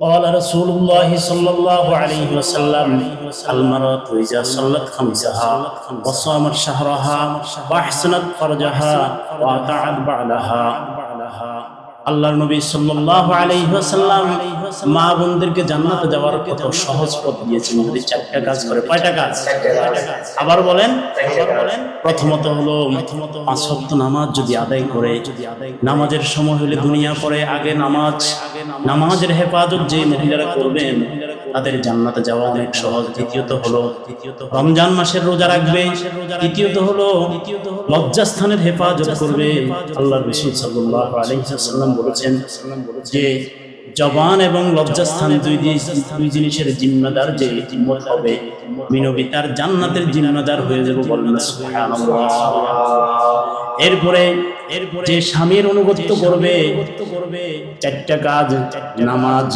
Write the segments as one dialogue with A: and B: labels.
A: قال رسول الله صلى الله عليه وسلم المرأة إذا صلت خمسها وصامت شهرها وأحسنت فرجها وأطاعت بعلها আল্লাহর নবী সাল্লাল্লাহু আলাইহি ওয়াসাল্লাম মা বোনদেরকে জান্নাতে যাওয়ার কত সহজ পথ দিয়েছেন যদি চারটা কাজ করে কয়টা কাজ আবার বলেন আবার বলেন প্রথমত হলো প্রথমত পাঁচ ওয়াক্ত নামাজ যদি আদায় করে যদি আদায় নামাজের সময় হলে দুনিয়া পরে আগে নামাজ নামাজের হেফাজত যে মহিলারা করবেন, তাদের জান্নাতে যাওয়া অনেক সহজ। দ্বিতীয়ত হলো, রমজান মাসের রোজা রাখবে। তৃতীয়ত হলো, লজ্জাস্থানের হেফাজত করবে। আল্লাহ রসুল সাল্লাল্লাহু আলাইহি ওয়াসাল্লাম বলেছেন যে, জবান এবং লজ্জাস্থান দুই দুই জিনিসের জিম্মাদার যে জিম্মত হবে। মিনবী তার জান্নাতের জিম্মাদার হয়ে যাবে বলেন সুবহানাল্লাহ। এরপরে এরপরে যে স্বামীর অনুগত্য করবে চারটা কাজ নামাজ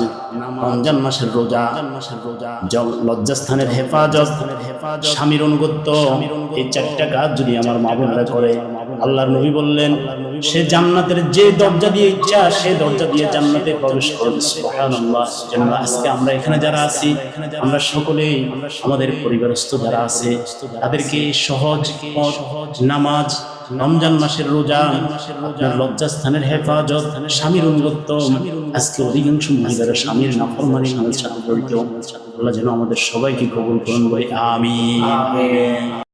A: রমজান মাসের রোজা মাসের রোজা লজ্জাস্থানের হেফাজত হেফাজত স্বামীর অনুগত্য এই চারটা কাজ যদি আমার মা বোনেরা করে আল্লাহর নবী বললেন সে জান্নাতের যে দরজা দিয়ে ইচ্ছা সে দরজা দিয়ে জান্নাতে প্রবেশ করবে। জন্য আজকে আমরা এখানে যারা আছি আমরা সকলেই আমাদের পরিবারস্থ যারা আছে তাদেরকে সহজ সহজ নামাজ রমজান মাসের রোজা, আপনার লজ্জাস্থানের হেফাজত, স্বামীর অনুগত্য, আজকে অধিকাংশ মহিলারা স্বামীর নাফরমানি নামের সাথে জড়িত। আল্লাহ যেন আমাদের সবাইকে কবুল করুন, ভাই আমি